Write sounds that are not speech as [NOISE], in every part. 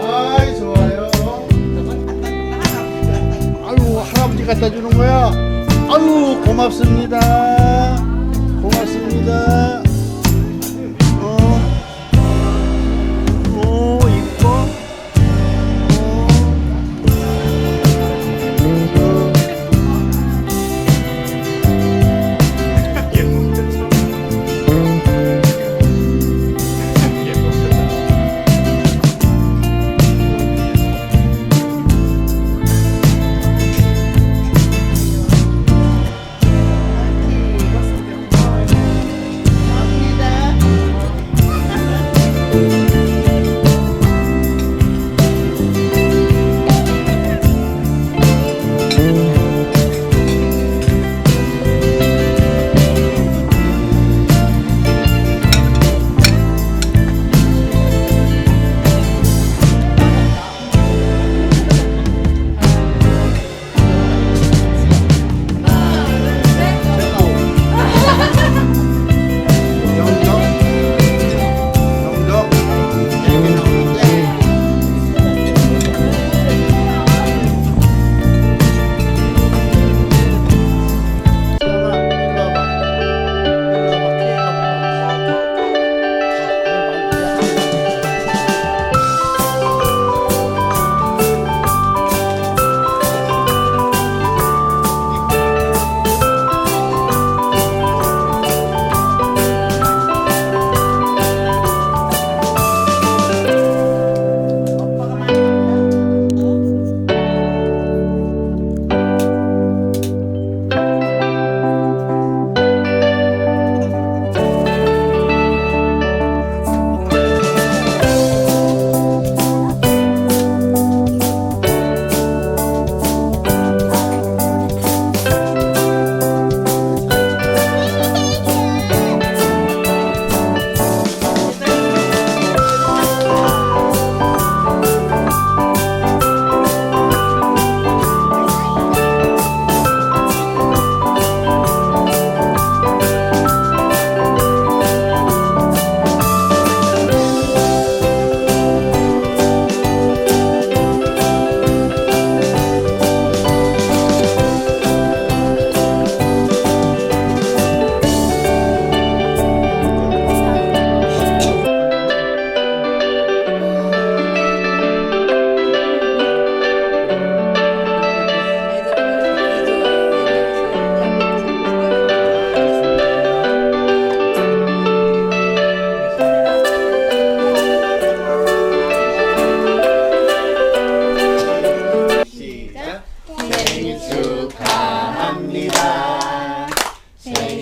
아이 좋아요. 아유 할아버지 갖다 주는 거야. 아유 고맙습니다.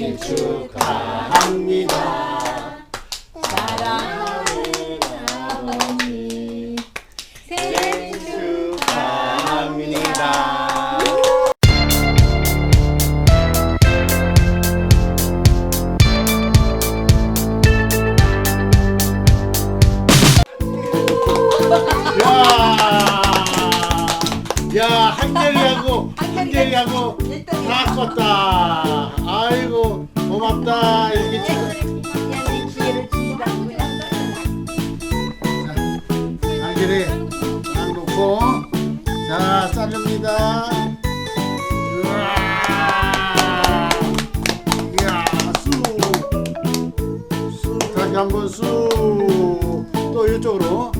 생일 축하합니다 한결이하고 다 컸다. 아이고 고맙다. 이렇게 축하. 한결이 안 놓고 자 자릅니다. 우와. 이야 쑥. 쑥 다시 한번 쑥. 또 이쪽으로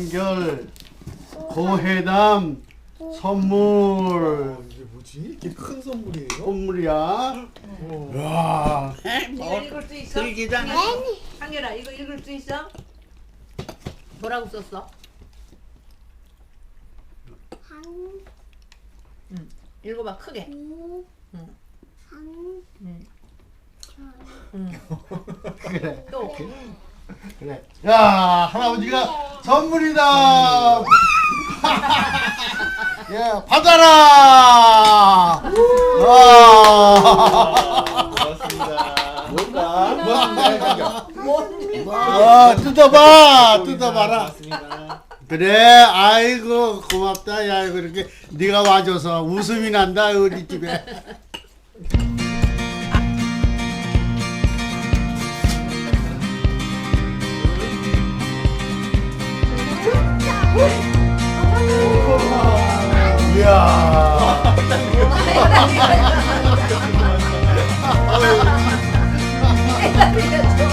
한결 고해담 선물 이게 뭐지? 이렇게 큰 선물이에요? 선물이야. 어. 와. 이거 읽을 수 있어? 들기도 안 한결아 이거 읽을 수 있어? 뭐라고 썼어? 한, 읽어봐 크게 두, 응. 한, 응. 절. 그래. 또 그래. 야, 할아버지가 선물이다. 야, [LAUGHS] 받아라. 와. 고맙습니다. 뭔가? 뭔데? 와, 뜯어봐. 뜯어봐라. 고맙습니다. 그래, 아이고 고맙다. 야, 이렇게 네가 와줘서 웃음이 난다 우리 집에. 아, 할아버지